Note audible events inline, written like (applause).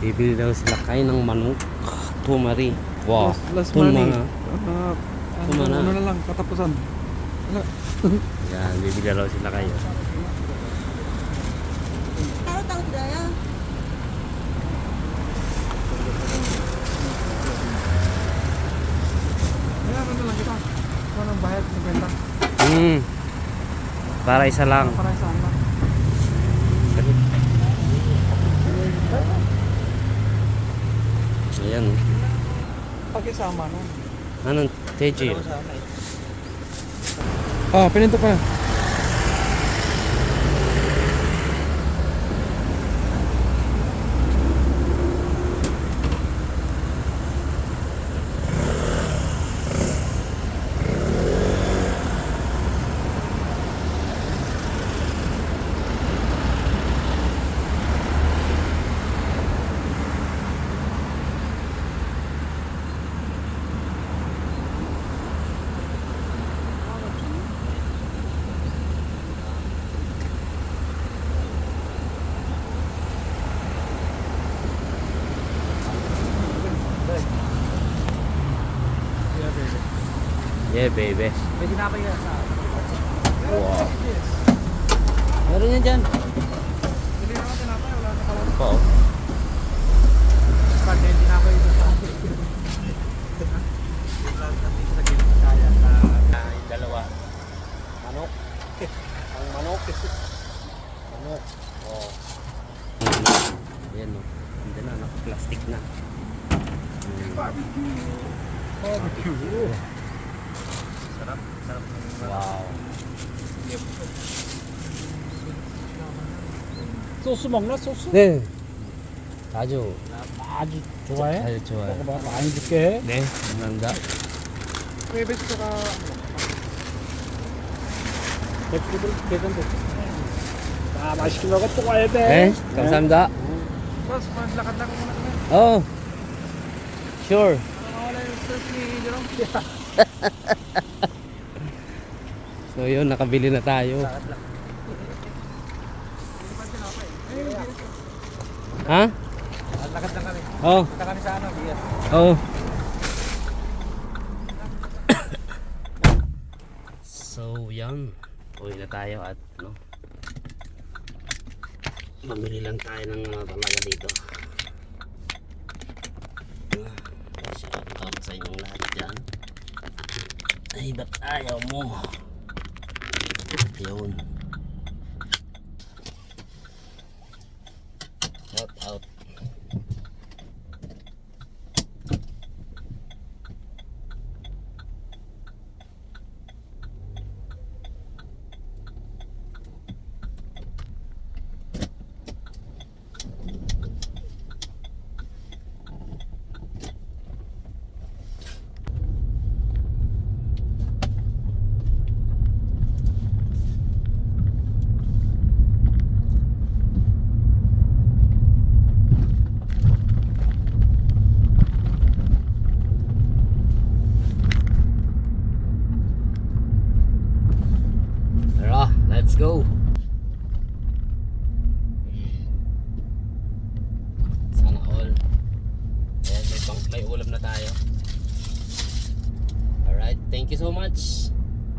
Bibili daw sila kain ng manok. Tumari. Wow. Last, last money. mga. Ah, ano, Tumana. ano na lang, katapusan. Wala. (laughs) Yan, bibili daw sila kayo. Taruh tahu tidak ya? Ayan, ano lang kita. Ano nang bayad ng benta? Hmm. Para isa lang. Para saan lang. Ayan. Pakisama no. Anong TJ? Ah, pininto pa. Yeah, baby. May tinapay ka sa Wow. Meron yan dyan. Hindi naman tinapay, wala na pala. Po. Pag may tinapay ito sa yung dalawa. Manok. (laughs) Ang manok. Manok. Oh. Ayan o. Hindi na, naka-plastic na. Hmm. Barbecue. Wow. 소스 먹나 소스? 네. 아주 아주 좋아해? 아주 좋아요. 먹어봐 많이 줄게 네, 감사합니다. KBS가 맥주들 대전도 아 맛있게 먹어 또 와야 돼 네, 감사합니다. Boss, maglakad-lakad muna kami Oh, sure. (laughs) So yun, nakabili na tayo. Ha? Lakad lang kami Oh, Punta kami sa ano, Diaz oh. so yan, uwi na tayo at no. Mamili lang tayo ng ano talaga dito. Shout out sa inyong lahat dyan. Ay, ba't ayaw mo? Yun. Let's go. Sana all. Ayan, may, may ulam na tayo. Alright, thank you so much.